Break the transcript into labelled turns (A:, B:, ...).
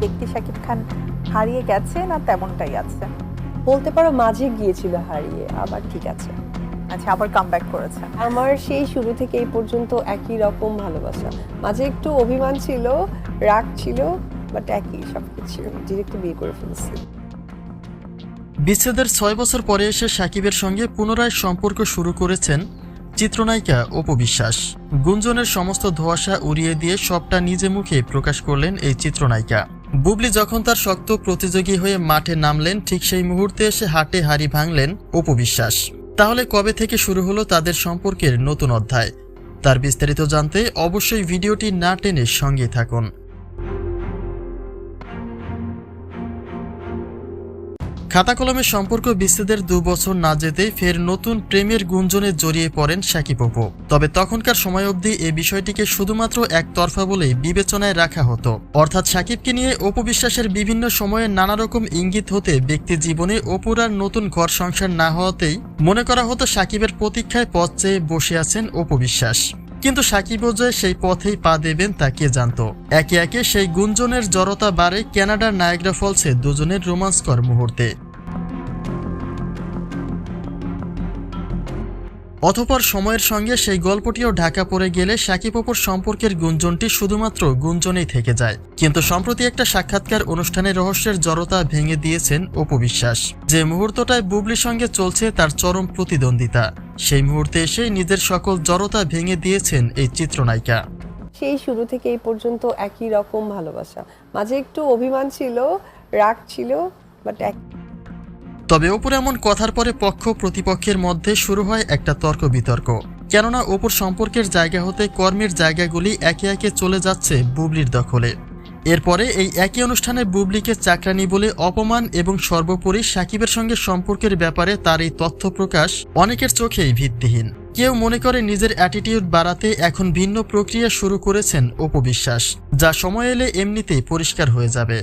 A: ব্যক্তি শাকিব খান হারিয়ে গেছে না তেমনটাই আছে?
B: বলতে পারো মাঝে গিয়েছিল হারিয়ে আবার ঠিক আছে।
A: আচ্ছা আবার কাম ব্যাক করেছে।
B: আমার সেই শুরু থেকে এই পর্যন্ত একই রকম ভালোবাসা। মাঝে একটু অভিমান ছিল রাগ ছিল বাট একই সবকিছু। ডিরেক্ট বিয়ে করে ফেলছি।
C: বিচ্ছেদের ছয় বছর পরে এসে সাকিবের সঙ্গে পুনরায় সম্পর্ক শুরু করেছেন চিত্রনায়িকা অপবিশ্বাস গুঞ্জনের সমস্ত ধোঁয়াশা উড়িয়ে দিয়ে সবটা নিজে মুখে প্রকাশ করলেন এই চিত্রনায়িকা। বুবলি যখন তার শক্ত প্রতিযোগী হয়ে মাঠে নামলেন, ঠিক সেই মুহূর্তে এসে হাটে হাড়ি ভাঙলেন অপবিশ্বাস তাহলে কবে থেকে শুরু হলো তাদের সম্পর্কের নতুন অধ্যায়? তার বিস্তারিত জানতে অবশ্যই ভিডিওটি না টেনে সঙ্গে থাকুন। খাতা কলমের সম্পর্ক বিচ্ছেদের দু বছর না যেতেই ফের নতুন প্রেমের গুঞ্জনে জড়িয়ে পড়েন সাকিব অপু। তবে তখনকার সময় অবধি এই বিষয়টিকে শুধুমাত্র একতরফা বলেই বিবেচনায় রাখা হতো। অর্থাৎ সাকিবকে নিয়ে অপু বিশ্বাসের বিভিন্ন সময়ে নানা রকম ইঙ্গিত হতে ব্যক্তি জীবনে অপুর আর নতুন ঘর সংসার না হওয়াতেই মনে করা হতো সাকিবের প্রতীক্ষায় পথ চেয়ে বসে আছেন অপু বিশ্বাস। কিন্তু সাকিব যে সেই পথেই পা দেবেন তা কে জানত? একে একে সেই গুঞ্জনের জড়তা বাড়ে ক্যানাডার নায়গ্রা ফলসে দুজনের রোমান্সকর মুহূর্তে। অতপর সময়ের সঙ্গে সেই গল্পটিও ঢাকা পড়ে গেলে সাকিব অপুর সম্পর্কের গুঞ্জনটি শুধুমাত্র গুঞ্জনেই থেকে যায়। কিন্তু সম্প্রতি একটা সাক্ষাৎকার অনুষ্ঠানে রহস্যের জড়তা ভেঙে দিয়েছেন অপু বিশ্বাস। যে মুহূর্তটায় বুবলির সঙ্গে চলছে তার চরম প্রতিদ্বন্দ্বিতা। সেই মুহূর্তে এসেই নিজের সকল জড়তা ভেঙে দিয়েছেন এই চিত্রনায়িকা।
B: সেই শুরু থেকে এই পর্যন্ত একই রকম ভালোবাসা। মাঝে একটু অভিমান ছিল, রাগ ছিল বাট এক
C: তবে অপুর এমন কথার পরে পক্ষ প্রতিপক্ষের মধ্যে শুরু হয় একটা তর্ক বিতর্ক কেননা অপুর সম্পর্কের জায়গা হতে কর্মের জায়গাগুলি একে একে চলে যাচ্ছে বুবলির দখলে। এরপরে এই একই অনুষ্ঠানে বুবলিকে চাকরানি বলে অপমান এবং সর্বোপরি সাকিবের সঙ্গে সম্পর্কের ব্যাপারে তার এই তথ্য প্রকাশ অনেকের চোখেই ভিত্তিহীন। কেউ মনে করে নিজের অ্যাটিটিউড বাড়াতে এখন ভিন্ন প্রক্রিয়া শুরু করেছেন অপু বিশ্বাস যা সময় এলে এমনিতেই পরিষ্কার হয়ে যাবে।